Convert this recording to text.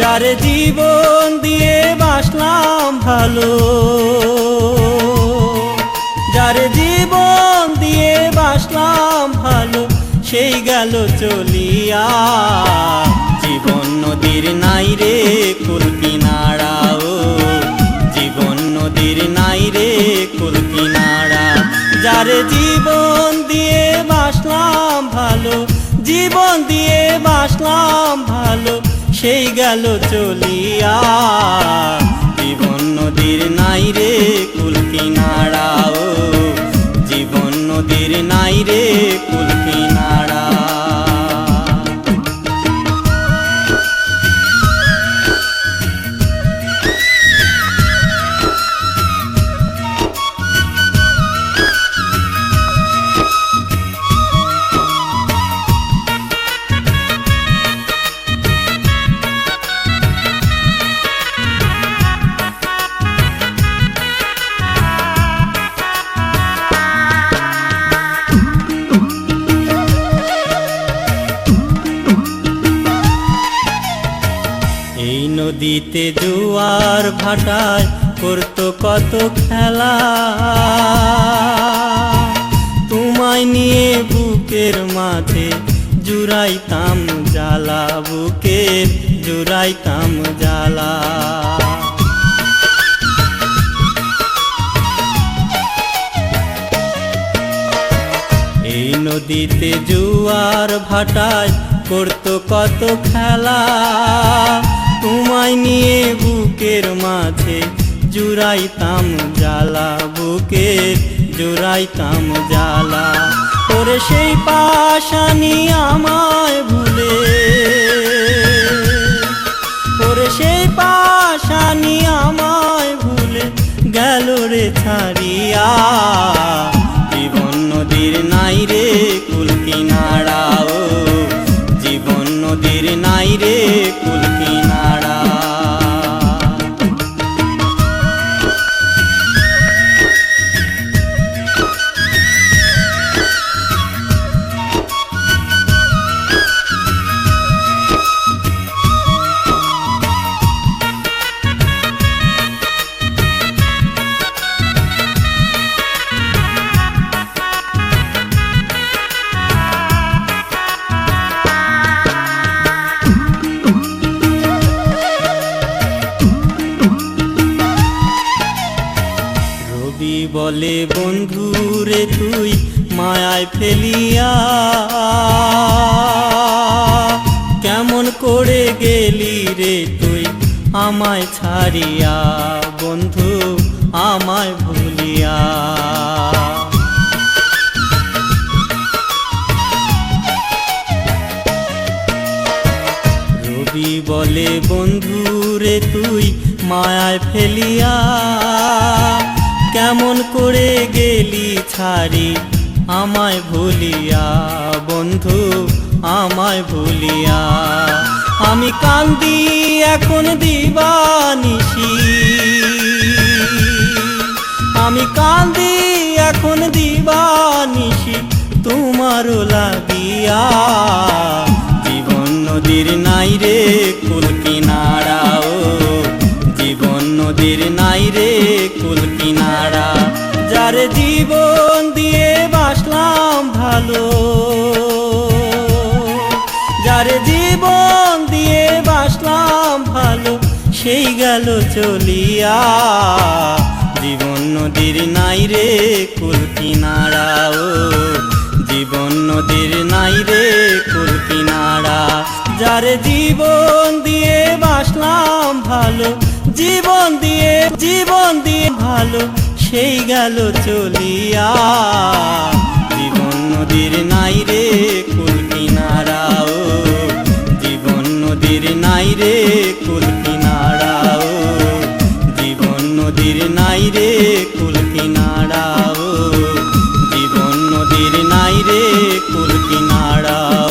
যারে জীবন দিয়ে বাসলাম ভালো, যারে জীবন দিয়ে বাসলাম ভালো, সেই গেল চলিয়া। জীবন নদীর নাই রে কুল কিনারাও জীবন নদীর নাই রে কুল কিনারা। যারে জীবন দিয়ে বাসলাম ভালো, জীবন দিয়ে বাসলাম ভালো সেই গেল চলিয়া। জীবন নদীর নাই রে কুল কিনারাও। জীবন নদীর নাই রে কুল নদীতে জোয়ার ভাটায় করতো কত খেলা। তোমায় নিয়ে বুকের মাঝে জুড়াইতাম জ্বালা, বুকের জুড়াইতাম জ্বালা। এই নদীতে জুয়ার ভাটায় করতো কত খেলা। তোমায় নিয়ে বুকের মাঝে জুড়াইতাম জ্বালা, বুকের জুড়াইতাম জ্বালা। ওরে সেই পাশানি আমায় ভুলে। ওরে সেই পাশানি আমায় ভুলে গেল রে ছাড়িয়া। জীবন নদীর নাই রে কুল কিনারাও বলে, বন্ধু রে তুই মায়ায় ফেলিয়া, কেমন করে গেলি রে তুই আমায় ছাড়িয়া, বন্ধু আমায় ভুলিয়া? রবি বলে, বন্ধু রে তুই মায়ায় ফেলিয়া কেমন করে গেলি ছাড়ি? আমায় ভুলিয়া, বন্ধু, আমায় ভুলিয়া। আমি কান্দি, এখন দিবানিসি আমি কান্দি, এখন দিবানিসি তোমারও লাগিয়া। জীবন নদীর নাই রে কুল সেই গেল চলিয়া। জীবন নদীর নাই রে কুল কিনারাও। জীবন নদীর নাই রে কুল কিনারা। যারে জীবন দিয়ে বাসলাম ভালো, জীবন দিয়ে জীবন দিয়ে ভালো, সেই গেল চলিয়া। জীবন নদীর রে কুল কিনারাও জীবন নদীর নাই রে কুল কিনারাও